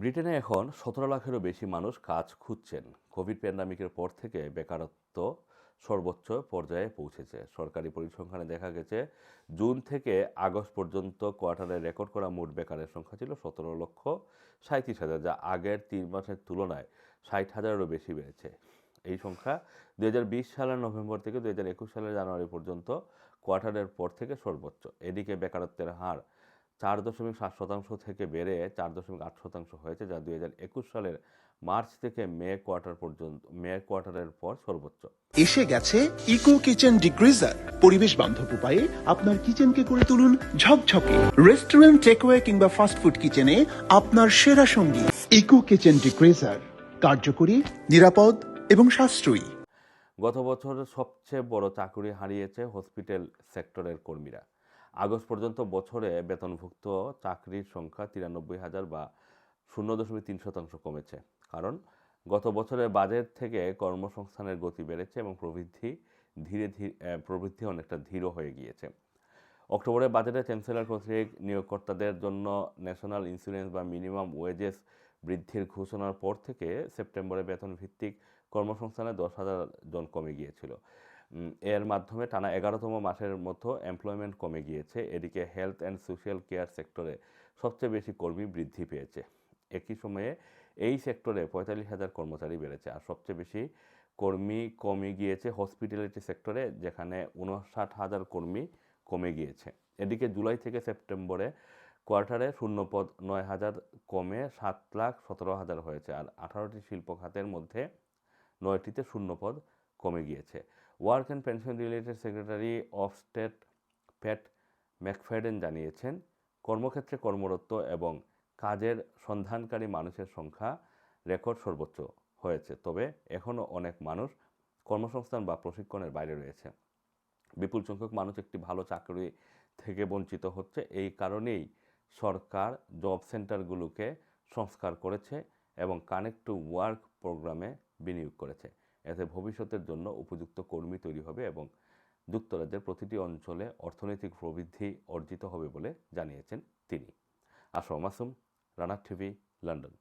ব্রিটেনে এখন সতেরো লাখেরও বেশি মানুষ কাজ খুঁজছেন। কোভিড প্যান্ডামিকের পর থেকে বেকারত্ব সর্বোচ্চ পর্যায়ে পৌঁছেছে। সরকারি পরিসংখ্যানে দেখা গেছে, জুন থেকে আগস্ট পর্যন্ত কোয়ার্টারে রেকর্ড করা মোট বেকারের সংখ্যা ছিল সতেরো লক্ষ সাঁত্রিশ হাজার, যা আগের তিন মাসের তুলনায় ষাট হাজারেরও বেশি বেড়েছে। এই সংখ্যা দু হাজার বিশ সালের নভেম্বর থেকে দু হাজার একুশ সালের জানুয়ারি পর্যন্ত কোয়ার্টারের পর থেকে সর্বোচ্চ। এদিকে বেকারত্বের হার চার দশমিক সাত শতাংশ থেকে বেড়ে চার দশমিক আট শতাংশ হয়েছে যা দুই হাজার একুশ সালের মার্চ থেকে মে কোয়ার্টার পর্যন্ত মে কোয়ার্টারের পর সর্বোচ্চ। এসে গেছে ইকো কিচেন ডিগ্রিজার। পরিবেশ বান্ধব উপায়ে আপনার কিচেনকে করে তুলুন ঝকঝকে। রেস্টুরেন্ট টেকওয়ে কিংবা ফাস্টফুড কিচেনে আপনার সেরা সঙ্গী ইকো কিচেন ডিগ্রিজার। কার্যকরী নিরাপদ এবং সাশ্রয়ী। গত বছর সবচেয়ে বড় চাকুরি হারিয়েছে হসপিটাল সেক্টরের কর্মীরা। আগস্ট পর্যন্ত বছরে বেতনভুক্ত চাকরির সংখ্যা তিরানব্বই হাজার বা শূন্য দশমিক তিন শতাংশ কমেছে। কারণ গত বছরে বাজেট থেকে কর্মসংস্থানের গতি বেড়েছে এবং প্রবৃদ্ধি ধীরে ধীরে প্রবৃদ্ধি অনেকটা ধীর হয়ে গিয়েছে। অক্টোবরে বাজেটে চ্যান্সেলর কর্তৃক নিয়োগকর্তাদের জন্য ন্যাশনাল ইন্স্যুরেন্স বা মিনিমাম ওয়েজেস বৃদ্ধির ঘোষণার পর থেকে সেপ্টেম্বরে বেতন ভিত্তিক কর্মসংস্থানে দশ হাজার জন কমে গিয়েছিল। এর মাধ্যমে টানা এগারোতম মাসের মতো এমপ্লয়মেন্ট কমে গিয়েছে। এদিকে হেলথ অ্যান্ড সোশ্যাল কেয়ার সেক্টরে সবচেয়ে বেশি কর্মী বৃদ্ধি পেয়েছে। একই সময়ে এই সেক্টরে পঁয়তাল্লিশ হাজার কর্মচারী বেড়েছে। আর সবচেয়ে বেশি কর্মী কমে গিয়েছে হসপিটালিটি সেক্টরে যেখানে উনষাট হাজার কর্মী কমে গিয়েছে। এদিকে জুলাই থেকে সেপ্টেম্বরে কোয়ার্টারে শূন্যপদ নয় হাজার কমে সাত লাখ সতেরো হাজার হয়েছে আর আঠারোটি শিল্প খাতের মধ্যে নয়টিতে শূন্যপদ কমে গিয়েছে। Work and pension related secretary of state Pat McFadden জানিয়েছেন, কর্মক্ষেত্রে কর্মরত এবং কাজের সন্ধানকারী মানুষের সংখ্যা রেকর্ড সর্বোচ্চ হয়েছে, তবে এখনও অনেক মানুষ কর্মসংস্থান বা প্রশিক্ষণের বাইরে রয়েছে। বিপুল সংখ্যক মানুষ একটি ভালো চাকরি থেকে বঞ্চিত হচ্ছে, এই কারণেই সরকার জব সেন্টারগুলোকে সংস্কার করেছে এবং কানেক্ট টু ওয়ার্ক প্রোগ্রামে বিনিয়োগ করেছে। এতে ভবিষ্যতের জন্য উপযুক্ত কর্মী তৈরি হবে এবং যুক্তরাজ্যের প্রতিটি অঞ্চলে অর্থনৈতিক প্রবৃদ্ধি অর্জিত হবে বলে জানিয়েছেন তিনি। Assam Masum Rana TV, London.